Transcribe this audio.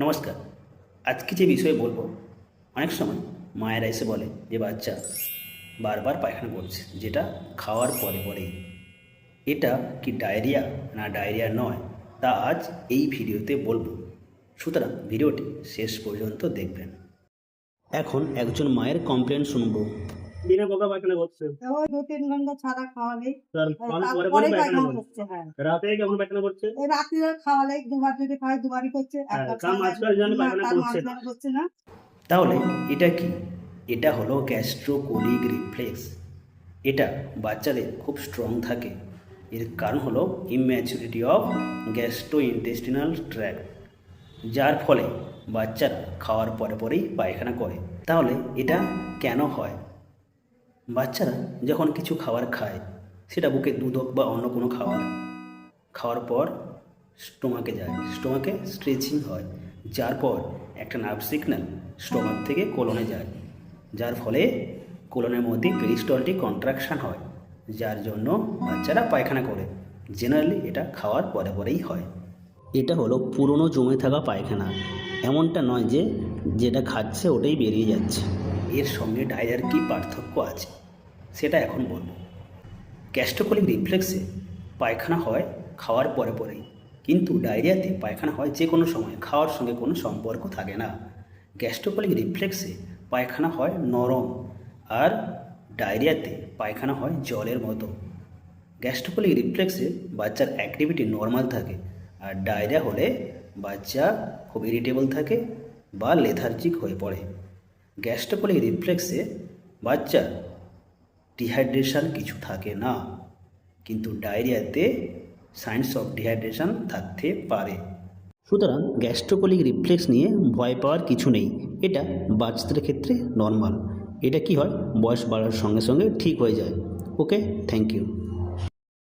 নমস্কার। আজকে যে বিষয়ে বলব, অনেক সময় মায়েরা এসে বলে যে, বাচ্চা, বারবার পায়খানা করছে যেটা খাওয়ার পরে পরেই এটা কি ডায়রিয়া না ডায়রিয়া নয়, তা আজ এই ভিডিওতে বলব। সুতরাং ভিডিওটি শেষ পর্যন্ত দেখবেন। এখন একজন মায়ের কমপ্লেন শুনব। দিনে কবে পায়খানা করছে ওই দু তিন ঘণ্টা ছাড়া পরে তারপরে পরে পায়খানা করছে? হ্যাঁ। রাতে কেমন পায়খানা করছে? এই রাত্রিরে খাওয়ালে দুবার যদি খায় দুবারই করছে। হ্যাঁ, খাওয়ালে- মাঝখানে যেন পায়খানা করছে না। তাহলে এটা কি? এটা হলো গ্যাস্ট্রোকোলিক রিফ্লেক্স। এটা বাচ্চাদের খুব স্ট্রং থাকে। এর কারণ হলো immaturity of gastro intestinal tract যার ফলে বাচ্চারা খাওয়ার পরে পরেই পায়খানা করে। তাহলে এটা কেন হয়? বাচ্চারা যখন কিছু খাবার খায়, সেটা বুকে দুধ হোক বা অন্য কোনো খাবার। খাওয়ার পর স্টোমাকে যায়। স্টোমাকে স্ট্রেচিং হয়, যার পর একটা নার্ভ সিগন্যাল স্টোমাক থেকে কোলনে যায়। যার ফলে কোলনের মধ্যে পেরিস্টলটি কন্ট্রাকশন হয়, যার জন্য বাচ্চারা পায়খানা করে। জেনারেলি এটা খাওয়ার পরে পরেই হয়। এটা হলো পুরনো জমে থাকা পায়খানা। এমনটা নয় যে যেটা খাচ্ছে ওটাই বেরিয়ে যাচ্ছে। এর সঙ্গে ডায়রিয়ার কী পার্থক্য আছে? সেটা এখন বলব। গ্যাস্ট্রোকোলিক রিফ্লেক্সে পায়খানা হয় খাওয়ার পরে পরেই। কিন্তু ডায়রিয়াতে পায়খানা হয় যে কোনো সময়, খাওয়ার সঙ্গে কোনো সম্পর্ক থাকে না। গ্যাস্ট্রোকোলিক রিফ্লেক্সে পায়খানা হয় নরম আর ডায়রিয়াতে পায়খানা হয় জলের মতো। গ্যাস্ট্রোকোলিক রিফ্লেক্সে বাচ্চার অ্যাক্টিভিটি নর্মাল থাকে আর ডায়রিয়া হলে বাচ্চা খুব ইরিটেবল থাকে বা লেথার্জিক হয়ে পড়ে। গ্যাস্ট্রোকোলিক রিফ্লেক্সে বাচ্চার ডিহাইড্রেশন কিছু থাকে না। কিন্তু ডায়রিয়াতে সাইন্স অফ ডিহাইড্রেশন থাকতে পারে। সুতরাং গ্যাস্ট্রোকোলিক রিফ্লেক্স নিয়ে ভয় পাওয়ার কিছু নেই। এটা বাচ্চাদের ক্ষেত্রে নর্মাল। এটা কি হয়? বয়স বাড়ার সঙ্গে সঙ্গে ঠিক হয়ে যায়। Okay, thank you.